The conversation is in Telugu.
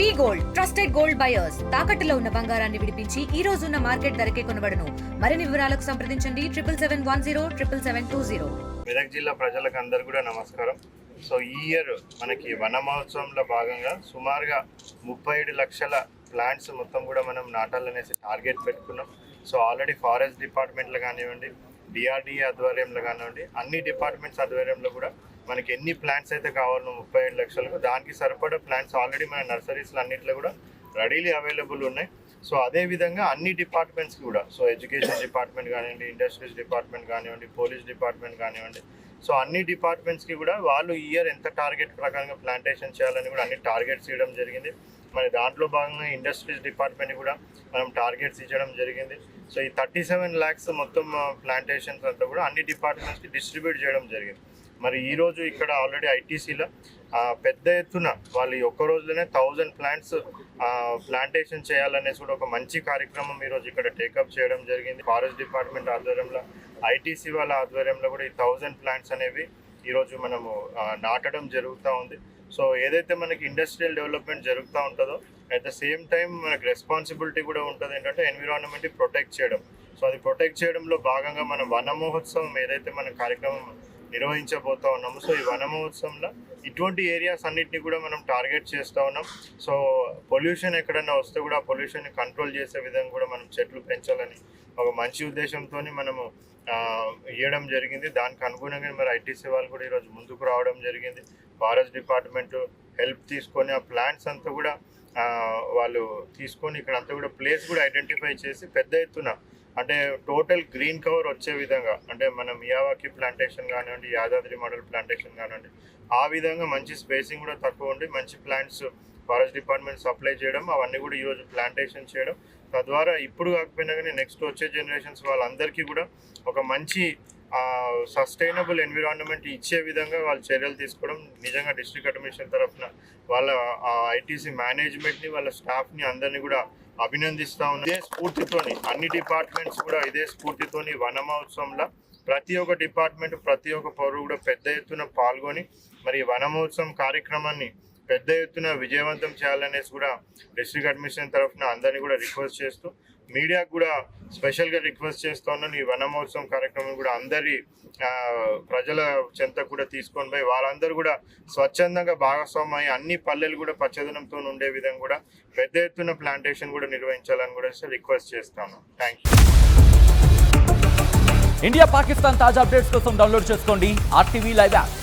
We gold trusted gold buyers. తాకట్టులో ఉన్న బంగారాన్ని విడిపించి ఈ రోజు ఉన్న మార్కెట్ ధరకే కొనబడను. మరిన్ని వివరాలకు సంప్రదించండి. Triple seven one zero triple seven two zero. Medak జిల్లా ప్రజలకు అందరు కూడా నమస్కారం. సో ఈ ఇయర్ మనకి వన మహోత్సవంలో భాగంగా సుమారుగా ముప్పై ఏడు లక్షల ప్లాంట్స్ మొత్తం కూడా మనం నాటాలనేసి టార్గెట్ పెట్టుకున్నాం. సో ఆల్రెడీ ఫారెస్ట్ డిపార్ట్మెంట్లో కానివ్వండి డిఆర్డిఏ ఆధ్వర్యంలో కానివ్వండి అన్ని డిపార్ట్మెంట్స్ ఆధ్వర్యంలో కూడా మనకి ఎన్ని ప్లాంట్స్ అయితే కావాలో ముప్పై ఏడు లక్షలకు దానికి సరిపడా ప్లాంట్స్ ఆల్రెడీ మన నర్సరీస్లో అన్నింటిలో కూడా రెడీలీ అవైలబుల్ ఉన్నాయి. సో అదే విధంగా అన్ని డిపార్ట్మెంట్స్ కూడా. సో ఎడ్యుకేషన్ డిపార్ట్మెంట్ కానివ్వండి ఇండస్ట్రీస్ డిపార్ట్మెంట్ కానివ్వండి పోలీస్ డిపార్ట్మెంట్ కానివ్వండి. సో అన్ని డిపార్ట్మెంట్స్కి కూడా వాళ్ళు ఇయర్ ఎంత టార్గెట్ ప్రకారంగా ప్లాంటేషన్ చేయాలని కూడా అన్ని టార్గెట్స్ ఇవ్వడం జరిగింది. మరి దాంట్లో భాగంగా ఇండస్ట్రీస్ డిపార్ట్మెంట్ కూడా మనం టార్గెట్స్ ఇచ్చడం జరిగింది. సో ఈ థర్టీ సెవెన్ ల్యాక్స్ మొత్తం ప్లాంటేషన్స్ అంతా కూడా అన్ని డిపార్ట్మెంట్స్కి డిస్ట్రిబ్యూట్ చేయడం జరిగింది. మరి ఈ రోజు ఇక్కడ ఆల్రెడీ ఐటీసీలో పెద్ద ఎత్తున వాళ్ళు ఒక్క రోజులోనే థౌజండ్ ప్లాంట్స్ ప్లాంటేషన్ చేయాలనేసి కూడా ఒక మంచి కార్యక్రమం ఈరోజు ఇక్కడ టేకప్ చేయడం జరిగింది. ఫారెస్ట్ డిపార్ట్మెంట్ ఆధ్వర్యంలో ఐటీసీ వాళ్ళ ఆధ్వర్యంలో కూడా ఈ థౌజండ్ ప్లాంట్స్ అనేవి ఈరోజు మనము నాటడం జరుగుతూ ఉంది. సో ఏదైతే మనకి ఇండస్ట్రియల్ డెవలప్మెంట్ జరుగుతూ ఉంటుందో అట్ ద సేమ్ టైం మనకి రెస్పాన్సిబిలిటీ కూడా ఉంటుంది ఏంటంటే ఎన్విరాన్మెంట్ ప్రొటెక్ట్ చేయడం. సో అది ప్రొటెక్ట్ చేయడంలో భాగంగా మన వన మహోత్సవం ఏదైతే మన కార్యక్రమం నిర్వహించబోతా ఉన్నాము. సో ఈ వన మహోత్సవంలో ఇటువంటి ఏరియాస్ అన్నిటిని కూడా మనం టార్గెట్ చేస్తూ ఉన్నాం. సో పొల్యూషన్ ఎక్కడైనా వస్తే కూడా పొల్యూషన్ కంట్రోల్ చేసే విధంగా కూడా మనం చెట్లు పెంచాలని ఒక మంచి ఉద్దేశంతో మనము ఇవ్వడం జరిగింది. దానికి అనుగుణంగా మరి ఐటీసీ వాళ్ళు కూడా ఈరోజు ముందుకు రావడం జరిగింది. ఫారెస్ట్ డిపార్ట్మెంట్ హెల్ప్ తీసుకొని ఆ ప్లాంట్స్ అంతా కూడా వాళ్ళు తీసుకొని ఇక్కడ అంతా కూడా ప్లేస్ కూడా ఐడెంటిఫై చేసి పెద్ద ఎత్తున అంటే టోటల్ గ్రీన్ కవర్ వచ్చే విధంగా అంటే మన మియావాకి ప్లాంటేషన్ కానివ్వండి యాదాద్రి మోడల్ ప్లాంటేషన్ కానివ్వండి ఆ విధంగా మంచి స్పేసింగ్ కూడా తక్కువ ఉండి మంచి ప్లాంట్స్ ఫారెస్ట్ డిపార్ట్మెంట్ సప్లై చేయడం అవన్నీ కూడా ఈరోజు ప్లాంటేషన్ చేయడం. తద్వారా ఇప్పుడు కాకపోయినా కానీ నెక్స్ట్ వచ్చే జనరేషన్స్ వాళ్ళందరికీ కూడా ఒక మంచి సస్టైనబుల్ ఎన్విరాన్మెంట్ ఇచ్చే విధంగా వాళ్ళు చర్యలు తీసుకోవడం నిజంగా డిస్ట్రిక్ట్ అడ్మినిస్ట్రేషన్ తరఫున వాళ్ళ ఐటీసీ మేనేజ్మెంట్ని వాళ్ళ స్టాఫ్ని అందరినీ కూడా అభినందిస్తూ ఉన్నాం. ఇదే స్ఫూర్తితోని అన్ని డిపార్ట్మెంట్స్ కూడా ఇదే స్ఫూర్తితోని వన మహోత్సవంలో ప్రతి ఒక్క డిపార్ట్మెంట్ ప్రతి ఒక్క పౌరుడు కూడా పెద్ద ఎత్తున పాల్గొని మరి వన మహోత్సవం కార్యక్రమాన్ని పెద్ద ఎత్తున విజయవంతం చేయాలనేసి కూడా డిస్ట్రిక్ట్ అడ్మినిస్ట్రేషన్ తరఫున అందరినీ కూడా రిక్వెస్ట్ చేస్తూ మీడియాకు కూడా స్పెషల్గా రిక్వెస్ట్ చేస్తున్నాను ఈ వనమహోత్సవం కార్యక్రమం కూడా అందరి ప్రజల చెంత కూడా తీసుకొని పోయి వాళ్ళందరూ కూడా స్వచ్ఛందంగా భాగస్వామ్య అన్ని పల్లెలు కూడా పచ్చదనంతో ఉండే విధంగా కూడా పెద్ద ఎత్తున ప్లాంటేషన్ కూడా నిర్వహించాలని కూడా రిక్వెస్ట్ చేస్తాను. థ్యాంక్ యూ ఇండియా పాకిస్తాన్ తాజా అప్డేట్స్ కోసం డౌన్లోడ్ చేసుకోండి. RTV live app.